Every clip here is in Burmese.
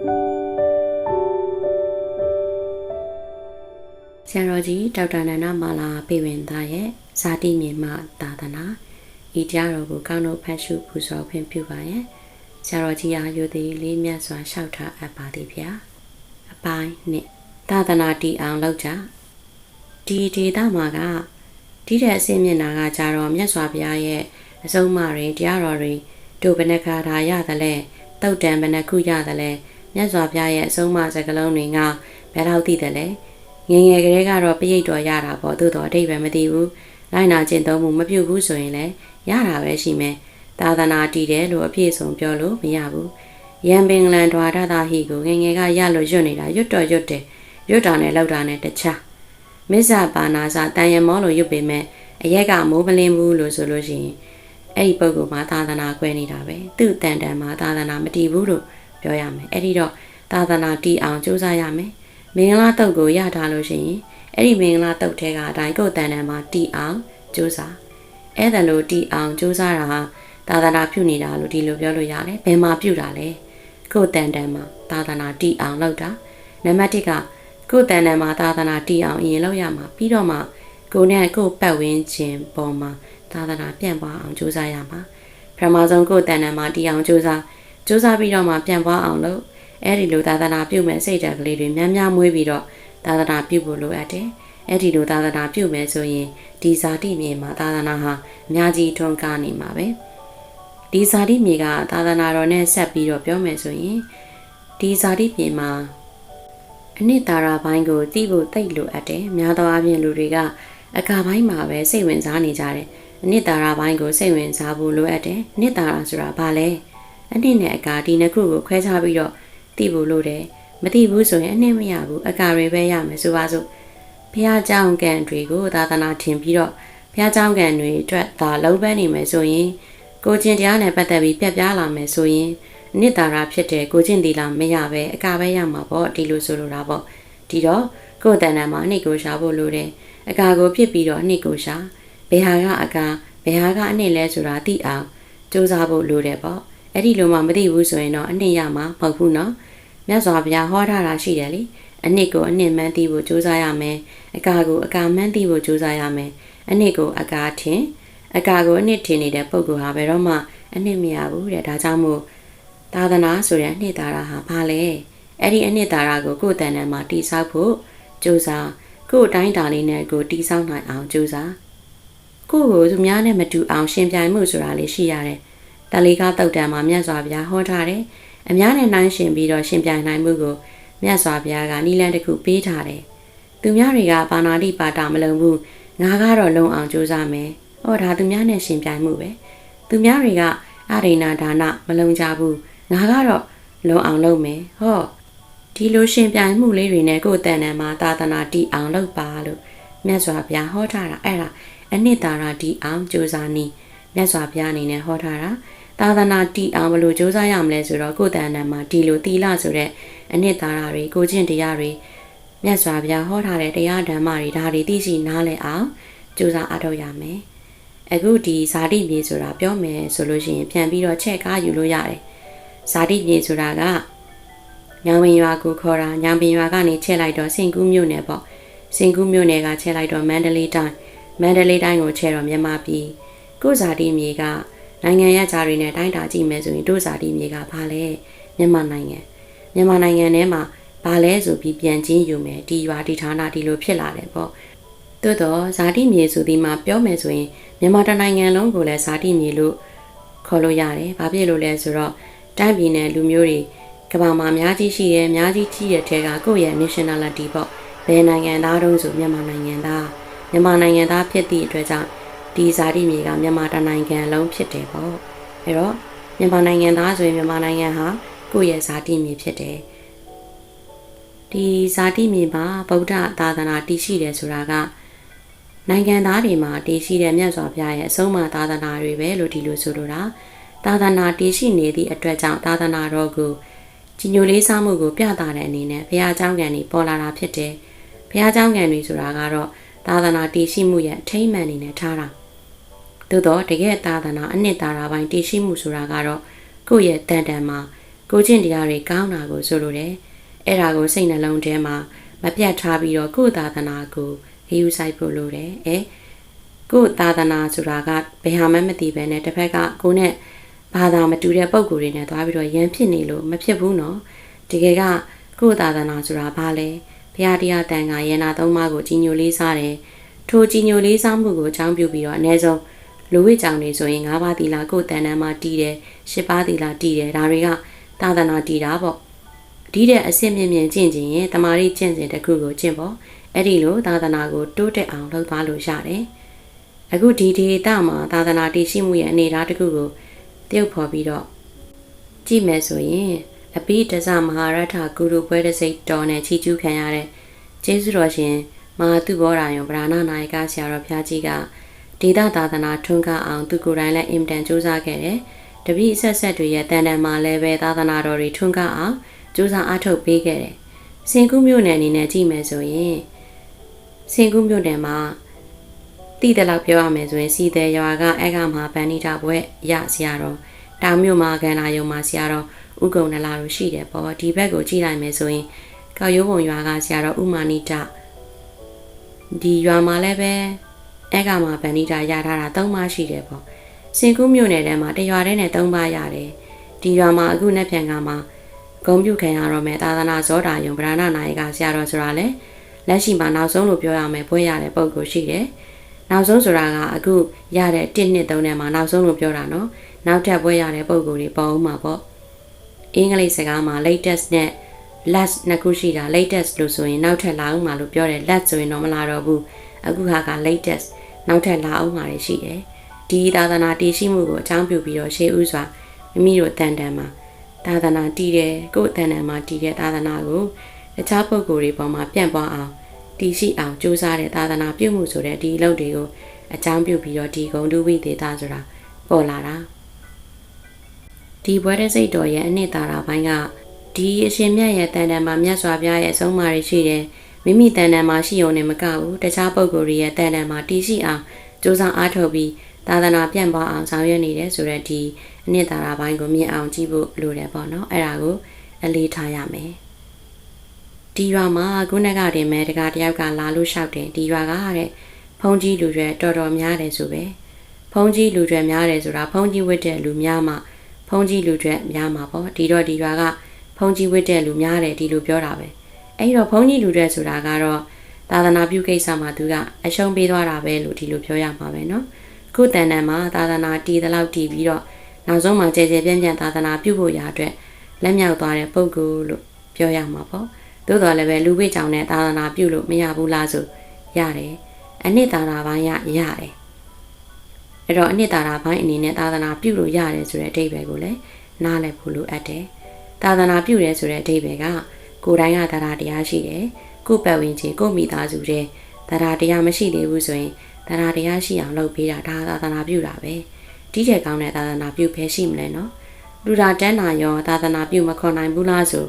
ဆရာတော်ကြီးဒေါက်တာနန္ဒမာလာပေဝင်သားရဲ့ဇာတိမြေမှသာသနာဤတရားတော်ကိုကောင်းတို့ဖတ်ရှုပူဇော်ခွင့်ပြုပါရဲ့ဆရာတော်ကြီးအားယုသည်လေးမြတ်စွာလျှောက်ထားအပ်ပါသည်ဗျာအပိုင်းနှစ်သာသနာတည်အောင်လုပ်ကြဒီဒေတာမှာကဒီတဲ့အစင်းမျက်နာကကြတော့မြတ်စွာဘုရားရဲ့အဆုံးအမတွေတရားတော်တွေတို့ဘယ်နှခါဒါရတယ်လဲတုတ်တံဘယ်နှခုရတယ်လဲ မြတ်စွာဘုရားရဲ့အဆုံးအမစကားလုံးတွေကဘယ်တော့သိတယ်လဲငယ်ငယ်ကလေးကတော့ပြိတ်တော်ရတာပေါ့သို့တော်အတိတ်ပဲမသိဘူးလိုက်နာကျင့်သုံးမှုမပြုတ်ဘူးဆိုရင်လည်းရတာပဲရှိမယ်သာသနာတည်တယ်လို့အပြည့်စုံပြောလို့မရဘူးရန်ပင်လန်တွာဒတာဟိကိုငယ်ငယ်ကရလို့ရွတ်နေတာရွတ်တော်ရွတ်တယ်ရွတ်တာနဲ့လောက်တာနဲ့တခြားမစ္ဆပါနာစာတန်ရမောလို့ရွတ်ပေမဲ့အရက်ကမိုးပလင်းဘူးလို့ဆိုလို့ရှိရင်အဲ့ဒီပုဂ္ဂိုလ်မှာသာသနာကွဲနေတာပဲသူ့တန်တန်မှာသာသနာမတည်ဘူးလို့ ပြောရမယ်အဲ့ဒီတော့သာသနာတည်အောင်ကြိုးစားရမယ်မင်္ဂလာတုတ်ကိုရထားလို့ရှိရင်အဲ့ဒီမင်္ဂလာတုတ်ထဲကအတိုင်းကိုယ်တန်တန်မှာတည်အောင်ကြိုးစားအဲ့ဒါလို့တည်အောင်ကြိုးစားတာဟာသာသနာပြုနေတာလို့ဒီလိုပြောလို့ရတယ်ဘယ်မှာပြုတာလဲကိုယ်တန်တန်မှာသာသနာတည်အောင်လုပ်တာနံပါတ်1ကကိုယ်တန်တန်မှာသာသနာတည်အောင်အရင်လုပ်ရမှာပြီးတော့မှကိုယ်နဲ့ကိုယ်ပတ်ဝန်းကျင်ပေါ်မှာသာသနာပြန့်ပွားအောင်ကြိုးစားရမှာပထမဆုံးကိုယ်တန်တန်မှာတည်အောင်ကြိုးစား ကြိုးစားပြီးတော့မှပြန့်ပွားအောင်လုပ်အဲ့ဒီလိုသာသနာပြုမဲ့စိတ်ဓာတ်ကလေးတွေများများမွေးပြီးတော့သာသနာပြုဖို့လိုအပ်တယ်အဲ့ဒီလိုသာသနာပြုမယ်ဆိုရင်ဒီဇာတိမြေမှာသာသနာဟာအများကြီးထွန်းကားနေမှာပဲဒီဇာတိမြေကသာသနာတော်နဲ့ဆက်ပြီးတော့ပြောမယ်ဆိုရင်ဒီဇာတိမြေမှာအနှစ်သာရပိုင်းကိုသိဖို့သိလိုအပ်တယ်များသောအားဖြင့်လူတွေကအကာပိုင်းမှာပဲစိတ်ဝင်စားနေကြတယ်အနှစ်သာရပိုင်းကိုစိတ်ဝင်စားဖို့လိုအပ်တယ်အနှစ်သာရဆိုတာဘာလဲ အနှစ်နဲ့အကာဒီနှစ်ခုကိုခွဲခြားပြီးတော့သိဖို့လိုတယ်မသိဘူးဆိုရင်အနှစ်မရဘူးအကာတွေပဲရမယ်ဆိုပါစို့ဘုရားကျောင်းကံတွေကိုသာသနာထင်ပြီးတော့ဘုရားကျောင်းကံတွေအတွက်ဒါလုံးပန်းနေမယ်ဆိုရင်ကိုကျင့်တရားနဲ့ပတ်သက်ပြီးပြက်ပြားလာမယ်ဆိုရင်အနှစ်သာရဖြစ်တဲ့ကိုကျင့်သီလမရပဲအကာပဲရမှာပေါ့ဒီလိုဆိုလိုတာပေါ့ဒီတော့ကိုယ်တန်တန်မှာအနှစ်ကိုရှာဖို့လိုတယ်အကာကိုဖြစ်ပြီးတော့အနှစ်ကိုရှာဘယ်ဟာကအကာဘယ်ဟာကအနှစ်လဲဆိုတာသိအောင်စူးစမ်းဖို့လိုတယ်ပေါ့ အဲ့ဒီလိုမှမသိဘူးဆိုရင်တော့အနှစ်ရမှာမဟုတ်ဘူးနော်မြတ်စွာဘုရားဟောထားတာရှိတယ်လေအနှစ်ကိုအနှစ်မှန်းသိဖို့ကြိုးစားရမယ်အကာကိုအကာမှန်းသိဖို့ကြိုးစားရမယ်အနှစ်ကိုအကာထင်အကာကိုအနှစ်ထင်နေတဲ့ပုံကဟာဘယ်တော့မှအနှစ်မရဘူးတဲ့ဒါကြောင့်မို့သာသနာဆိုတဲ့အနှစ်သာရဟာဘာလဲအဲ့ဒီအနှစ်သာရကိုကိုယ်တန်တန်မှာတိဆောက်ဖို့ကြိုးစားကိုယ်အတိုင်းတာလေးနဲ့ကိုတိဆောက်နိုင်အောင်ကြိုးစားကိုယ့်ကိုသူများနဲ့မတူအောင်ရှင်ပြိုင်မှုဆိုတာလေးရှိရတယ် တလီကားတုတ်တံမှာမြတ်စွာဘုရားဟောထားတယ်အများနဲ့နှိုင်းရှင်ပြီးတော့ရှင်ပြိုင်နိုင်မှုကိုမြတ်စွာဘုရားကနိလန်တစ်ခုပေးထားတယ်။သူများတွေကဘာနာတိပါတာမလုံဘူး။ငါကတော့လုံအောင်ကြိုးစားမယ်။ဟောဒါသူများနဲ့ရှင်ပြိုင်မှုပဲ။သူများတွေကအရိဏဒါနမလုံကြဘူး။ငါကတော့လုံအောင်လုပ်မယ်။ဟောဒီလိုရှင်ပြိုင်မှုလေးတွေနဲ့ကိုယ်တန်တန်မှာသာသနာတည်အောင်လုပ်ပါလို့မြတ်စွာဘုရားဟောထားတာအဲ့ဒါအနှစ်သာရတည်အောင်ကြိုးစားနည်းမြတ်စွာဘုရားအနေနဲ့ဟောထားတာ သာသနာတည်အောင်ဘလို့စ조사ရမလဲဆိုတော့ကိုယ်တန်တန်မှာဒီလိုတီလာဆိုတဲ့အနှစ်သာရတွေကိုကျင့်တရားတွေမြတ်စွာဘုရားဟောထားတဲ့တရားဓမ္မတွေဒါတွေသိရှိနားလည်အောင်ကြိုးစားအားထုတ်ရမယ်အခုဒီဇာတိမြေဆိုတာပြောမယ်ဆိုလို့ရှိရင်ပြန်ပြီးတော့ချက်ကားယူလို့ရတယ်ဇာတိမြေဆိုတာကညောင်ပင်ရွာကိုခေါ်တာညောင်ပင်ရွာကနေချက်လိုက်တော့စင်ကူးမြို့နယ်ပေါ့စင်ကူးမြို့နယ်ကချက်လိုက်တော့မန္တလေးတိုင်းမန္တလေးတိုင်းကိုချက်တော့မြန်မာပြည်ကိုဇာတိမြေက နိုင်ငံရခြားတွေနဲ့တိုင်းတာကြည့်မယ်ဆိုရင်တို့ဇာတိမြေကဘာလဲမြန်မာနိုင်ငံမြန်မာနိုင်ငံထဲမှာဘာလဲဆိုပြီးပြန်ချင်းယူမယ်ဒီရွာဒီဌာနဒီလိုဖြစ်လာတယ်ပေါ့သို့တော့ဇာတိမြေဆိုဒီမှာပြောမယ်ဆိုရင်မြန်မာတနိုင်ငံလုံးကိုလည်းဇာတိမြေလို့ခေါ်လို့ရတယ်ဘာဖြစ်လို့လဲဆိုတော့တိုင်းပြည်နယ်လူမျိုးတွေကမ္ဘာမှာအများကြီးရှိတယ်အများကြီးကြီးတဲ့ထဲကကိုယ့်ရဲ့ nationality ပေါ့ဘယ်နိုင်ငံသားတုံးဆိုမြန်မာနိုင်ငံသားမြန်မာနိုင်ငံသားဖြစ်သည့်အတွက်ကြောင့် ဒီဇာတိမြေကမြန်မာတနိုင်ငံလုံးဖြစ်တယ်ပေါ့အဲတော့မြန်မာနိုင်ငံသားဆိုရင်မြန်မာနိုင်ငံဟာကိုယ့်ရဲ့ဇာတိမြေဖြစ်တယ်ဒီဇာတိမြေမှာဗုဒ္ဓသာသနာတည်ရှိတယ်ဆိုတာကနိုင်ငံသားတွေမှာတည်ရှိတဲ့မြတ်စွာဘုရားရဲ့အဆုံးအမသာသနာတွေပဲလို့ဒီလိုဆိုလိုတာသာသနာတည်ရှိနေသည့်အတွက်ကြောင့်သာသနာတော်ကိုကြီးညိုလေးစားမှုကိုပြသတဲ့အနေနဲ့ဘုရားကျောင်းကန်တွေပေါ်လာတာဖြစ်တယ်ဘုရားကျောင်းကန်တွေဆိုတာကတော့သာသနာတည်ရှိမှုရဲ့အထိမ့်မှန်အနေနဲ့ထားတာ သို့တော့တကယ်သာသနာအနှစ်သာရပိုင်းတည်ရှိမှုဆိုတာကတော့ကိုယ့်ရဲ့တန်တန်မှာကိုချင်းတရားတွေကောင်းတာကိုဆိုလိုတယ်အဲ့ဒါကိုစိတ်နှလုံးထဲမှာမပြတ်ထားပြီးတော့ကိုယ့်သာသနာကိုဂရုစိုက်ဖို့လိုတယ်အဲကိုယ့်သာသနာဆိုတာကဘယ်ဟာမှမသိပဲနဲ့တစ်ဖက်ကကိုနဲ့ဘာသာမတူတဲ့ပုံကိုယ်တွေနဲ့သွားပြီးတော့ရန်ဖြစ်နေလို့မဖြစ်ဘူးနော်တကယ်ကကိုယ့်သာသနာဆိုတာဘာလဲဘုရားတရားတန်ခါယေနာသုံးပါးကိုကြီးညိုလေးစားတယ်ထိုကြီးညိုလေးစားမှုကိုအကြောင်းပြုပြီးတော့အ ਨੇ ဆုံး လူဝိကြောင်နေဆိုရင်၅ပါးသီလကိုယ်တန်တန်းမှာတည်တယ်၈ပါးသီလတည်တယ်ဒါတွေကသာသနာတည်တာပေါ့ဒီတဲ့အစစ်မြင့်မြင့်ကျင့်ခြင်းရင်တမာရီကျင့်စဉ်တစ်ခုကိုကျင့်ပေါ့အဲ့ဒီလိုသာသနာကိုတိုးတက်အောင်လုပ်သွားလို့ရတယ်အခုဒီဒေတာမှာသာသနာတည်ရှိမှုရဲ့အနေအထားတစ်ခုကိုတရုပ်ဖော်ပြီးတော့ကြည့်မယ်ဆိုရင်အပိဒဇမဟာရထဂုရုပွဲတစိတ်တော်နဲ့ချီကျူးခံရတဲ့ကျေးဇူးတော်ရှင်မဟာတုဘောရာယုံဗราဏနာယကဆရာတော်ဘုရားကြီးက ဒေသသာသနာထွန်းကားအောင်သူကိုယ်တိုင်လည်းအင်တန်စူးစမ်းခဲ့တယ်။တပည့်ဆက်ဆက်တွေရဲ့တန်တန်မှာလည်းပဲသာသနာတော်တွေထွန်းကားအောင်စူးစမ်းအားထုတ်ပေးခဲ့တယ်။စင်ကူးမြို့နယ်အနေနဲ့ကြည့်မယ်ဆိုရင်စင်ကူးမြို့နယ်မှာတည်တယ်လို့ပြောရမယ်ဆိုရင်စီတယ်ရွာကအက်ကမှာဗန်နီတာဘွဲ့ရဆရာတော်တောင်မြို့မှာကန္နာယုံမှာဆရာတော်ဥကုံနလာတို့ရှိတယ်ပေါ့ဒီဘက်ကိုကြည့်လိုက်မယ်ဆိုရင်ကောက်ရိုးပုံရွာကဆရာတော်ဥမာနိတဒီရွာမှာလည်းပဲ အဲ့ကမှာဗန်နီတာရထားတာ၃ပါးရှိတယ်ပေါ့စင်ကူးမြို့နယ်ထဲမှာတရွာထဲနဲ့၃ပါးရတယ်ဒီရွာမှာအခုနှစ်ပြန်ကမှာဂုံပြုခံရတော့မယ်သာသနာဇောတာယုံဗရဏနာယကဆရာတော်ဆိုတာလေလက်ရှိမှာနောက်ဆုံးလို့ပြောရမယ်ဘွဲရတဲ့ပုံကိုရှိတယ်နောက်ဆုံးဆိုတာကအခုရတဲ့1နှစ်3နဲ့မှာနောက်ဆုံးလို့ပြောတာနော်နောက်ထပ်ဘွဲရတဲ့ပုံကိုတွေပေါ်ဦးမှာပေါ့အင်္ဂလိပ်စကားမှာ latest နဲ့ last နှစ်ခုရှိတာ latest လို့ဆိုရင်နောက်ထပ်လာအောင်မှာလို့ပြောတယ် last ဆိုရင်တော့မလာတော့ဘူးအခုဟာက latest နောက်ထပ်လာအောင်မှာရှိတယ်ဒီသာသနာတည်ရှိမှုကိုအကြောင်းပြုပြီးတော့ရှေးဥစွာမိမိတို့တန်တန်မှာသာသနာတည်တယ်ကိုယ်တန်တန်မှာတည်တဲ့သာသနာကိုတခြားပုဂ္ဂိုလ်တွေပေါ်မှာပြန့်ပွားအောင်တည်ရှိအောင်ကြိုးစားတဲ့သာသနာပြုမှုဆိုတဲ့ဒီအလုပ်တွေကိုအကြောင်းပြုပြီးတော့ဒီဂုံတုဝိသေသဆိုတာပေါ်လာတာဒီဘွဲတဲ့စိတ်တော်ရဲ့အနှစ်သာရပိုင်းကဒီအရှင်မြတ်ရဲ့တန်တန်မှာမြတ်စွာဘုရားရဲ့အဆုံးအမတွေရှိတယ် မိမိတန်တန်မှာရှိုံနဲ့မကဘူးတခြားပုဂ္ဂိုလ်တွေရဲ့တန်တန်မှာတည်ရှိအောင်စူးစမ်းအားထုတ်ပြီးသာသနာပြန့်ပွားအောင်ဆောင်ရွက်နေတယ်ဆိုတော့ဒီအနှစ်သာရပိုင်းကိုမြင်အောင်ကြည့်ဖို့လိုတယ်ပေါ့နော်အဲ့ဒါကိုအလေးထားရမယ်ဒီရွာမှာခုနကတင်မဲ့တကတယောက်ကလာလို့လျှောက်တယ်ဒီရွာကတဲ့ဖုံးကြီးလူတွေတော်တော်များတယ်ဆိုပဲဖုံးကြီးလူတွေများတယ်ဆိုတာဖုံးကြီးဝတ်တဲ့လူများမှဖုံးကြီးလူတွေများမှာပေါ့ဒီတော့ဒီရွာကဖုံးကြီးဝတ်တဲ့လူများတယ်ဒီလိုပြောတာပဲ အဲ့တော့ဘုန်းကြီးလူတဲ့ဆိုတာကတော့သာသနာပြုကိစ္စမှာသူကအရှုံးပေးသွားတာပဲလို့ဒီလိုပြောရမှာပဲเนาะခုတန်တန်မှာသာသနာတည်တဲ့လောက်တည်ပြီးတော့နောက်ဆုံးမှာကြဲကြဲပြန့်ပြန့်သာသနာပြုဖို့ရာအတွက်လက်မြောက်သွားတဲ့ပုဂ္ဂိုလ်လို့ပြောရမှာပေါ့သို့တော်လည်းပဲလူဝိကြောင့်နဲ့သာသနာပြုလို့မရဘူးလားဆိုရတယ်အနှစ်သာရပိုင်းရရတယ်အဲ့တော့အနှစ်သာရပိုင်းအနေနဲ့သာသနာပြုလို့ရတယ်ဆိုတဲ့အဓိပ္ပာယ်ကိုလည်းနားလည်ဖို့လိုအပ်တယ်သာသနာပြုတယ်ဆိုတဲ့အဓိပ္ပာယ်က ကိုယ်တိုင်းကတရားတရားရှိတယ်ကိုယ်ပတ်ဝန်းကျင်ကိုယ်မိသားစုတဲ့တရားတရားမရှိသေးဘူးဆိုရင်တရားတရားရှိအောင်လုပ်ပေးတာဒါသာသနာပြုတာပဲဒီတဲ့ကောင်းတဲ့သာသနာပြုဖဲရှိမလဲနော်လူတာတန်းနာရောသာသနာပြုမခေါ်နိုင်ဘူးလားဆို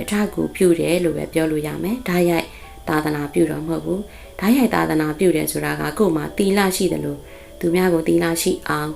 အထကူပြုတယ်လို့ပဲပြောလို့ရမယ်ဒါရိုက်သာသနာပြုတော့မဟုတ်ဘူးဒါရိုက်သာသနာပြုတယ်ဆိုတာကကိုယ်မှာတီလာရှိတယ်လို့သူများကိုတီလာရှိအောင်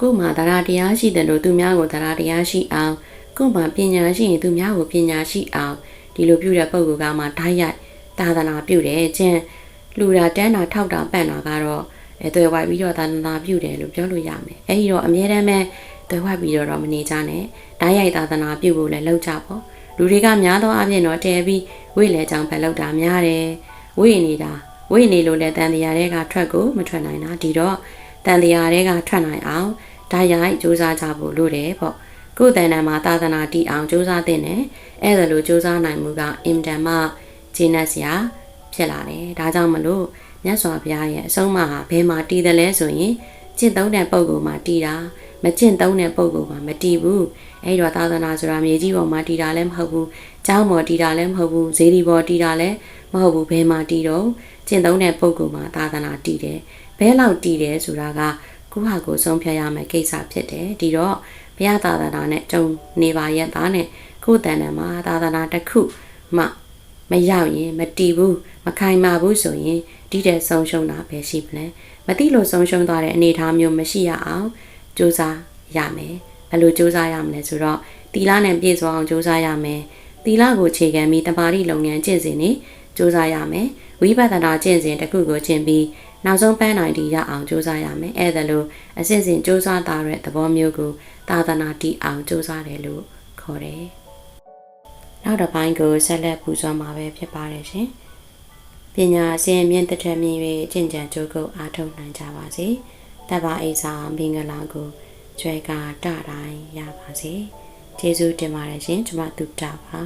ကိုယ်မှာတရားတရားရှိတယ်လို့သူများကိုတရားတရားရှိအောင် ကိုယ်မှာပညာရှိရင်သူများကိုပညာရှိအောင်ဒီလိုပြုတဲ့ပုံကမှဓာတ်ရိုက်သာသနာပြုတယ်ကျန်လူတာတန်းတာထောက်တာပန့်တာကတော့အဲသွယ်ဝိုက်ပြီးတော့သာသနာပြုတယ်လို့ပြောလို့ရမယ်အဲဒီတော့အမြဲတမ်းပဲသွယ်ဝိုက်ပြီးတော့မနေကြနဲ့ဓာတ်ရိုက်သာသနာပြုဖို့လည်းလုပ်ကြပေါ့လူတွေကများသောအားဖြင့်တော့တဲပြီးဝိလေကြောင့်ပဲလောက်တာများတယ်ဝိနေတာဝိနေလို့လည်းတန်တရားတွေကထွက်ကိုမထွက်နိုင်တာဒီတော့တန်တရားတွေကထွက်နိုင်အောင်ဓာတ်ရိုက်စူးစမ်းကြဖို့လိုတယ်ပေါ့ ကိုယ်တန်တန်မှာသာသနာတည်အောင်စူးစမ်းတဲ့နဲ့အဲ့ဒါလိုစူးစမ်းနိုင်မှုကအင်တန်မှဂျင်းနက်စရာဖြစ်လာတယ်ဒါကြောင့်မလို့မြတ်စွာဘုရားရဲ့အဆုံးအမဟာဘယ်မှာတည်တယ်လဲဆိုရင်ကျင့်သုံးတဲ့ပုံကူမှာတည်တာမကျင့်သုံးတဲ့ပုံကူမှာမတည်ဘူးအဲ့တော့သာသနာဆိုတာမြေကြီးပေါ်မှာတည်တာလည်းမဟုတ်ဘူးကျောင်းပေါ်တည်တာလည်းမဟုတ်ဘူးဇေဒီပေါ်တည်တာလည်းမဟုတ်ဘူးဘယ်မှာတည်တော့ကျင့်သုံးတဲ့ပုံကူမှာသာသနာတည်တယ်ဘဲလောက်တည်တယ်ဆိုတာက ကိုဟာကိုဆုံးဖြတ်ရမယ့်ကိစ္စဖြစ်တယ်ဒီတော့ဘုရားသာသနာနဲ့ကြုံနေပါရဲ့သားနဲ့ကိုယ်တန်တန်မှာသာသနာတစ်ခုမှမရောက်ရင်မတီးဘူးမခိုင်မာဘူးဆိုရင်ဒီတဲ့ဆုံးရှုံးတာပဲရှိမလဲမသိလို့ဆုံးရှုံးသွားတဲ့အနေအထားမျိုးမရှိရအောင်စူးစမ်းရမယ်ဘယ်လိုစူးစမ်းရမလဲဆိုတော့တတီလာနဲ့ပြည့်စုံအောင်ကြိုးစားရမယ်တီလာကိုခြေခံပြီးတမာတိလုပ်ငန်းကျင့်စဉ်နေကြိုးစားရမယ်ဝိပဿနာကျင့်စဉ်တစ်ခုကိုကျင့်ပြီး နောက်ဆုံးပန်းနိုင်တီရအောင်ကြိုးစားရမယ်အဲ့ဒါလို့အစဉ်စဉ်ကြိုးစားတာတဲ့သဘောမျိုးကိုသာသနာတီအောင်ကြိုးစားတယ်လို့ခေါ်တယ်နောက်တစ်ပိုင်းကိုဆက်လက်ပူဇော်မှာပဲဖြစ်ပါတယ်ရှင်ပညာအစဉ်မြင့်တစ်ထက်မြင့်၍ကျင့်ကြံကြိုးကုပ်အားထုတ်နိုင်ကြပါစေတပ္ပအိစာမင်္ဂလာကိုကျွဲကာတတိုင်းရပါစေကျေးဇူးတင်ပါတယ်ရှင်ကျွန်မတုတ္တပါ